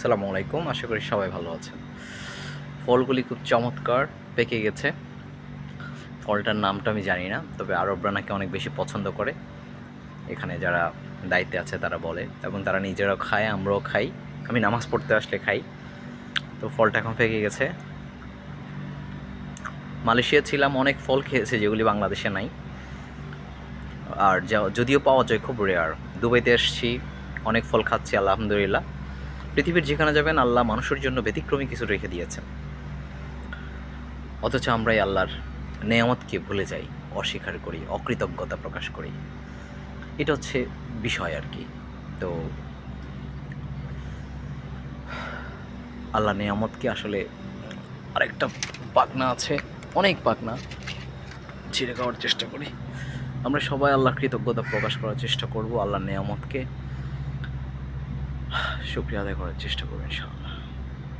আসসালামু আলাইকুম, আশা করি সবাই ভালো আছেন। ফলগুলি খুব চমৎকার, পেকে গেছে। ফলটার নামটা আমি জানি না, তবে আরবরা নাকি অনেক বেশি পছন্দ করে। এখানে যারা দায়িত্বে আছে তারা বলে, এবং তারা নিজেরাও খায়, আমরাও খাই। আমি নামাজ পড়তে আসলে খাই। তো ফলটা এখন পেকে গেছে। মালয়েশিয়া ছিলাম, অনেক ফল খেয়েছে, যেগুলি বাংলাদেশে নাই। আর যদিও পাওয়া যায় খুব রেয়ার দুবাইতে এসেছি, অনেক ফল খাচ্ছি, আলহামদুলিল্লাহ। পৃথিবীর যেখানে যাবেন, আল্লাহ মানুষের জন্য ব্যতিক্রমী কিছু রেখে দিয়েছেন। অথচ আমরাই আল্লাহর নেয়ামতকে ভুলে যাই, অস্বীকার করি, অকৃতজ্ঞতা প্রকাশ করি। এটা হচ্ছে বিষয় আর কি। তো, আল্লাহ নেয়ামতকে আসলে আরেকটা পাকনা আছে, অনেক পাকনা ছিঁড়ে খাওয়ার চেষ্টা করি। আমরা সবাই আল্লাহ কৃতজ্ঞতা প্রকাশ করার চেষ্টা করব আল্লাহ নেয়ামতকে। শুক্রিয়া আদায় করার চেষ্টা করবেন ইনশাআল্লাহ।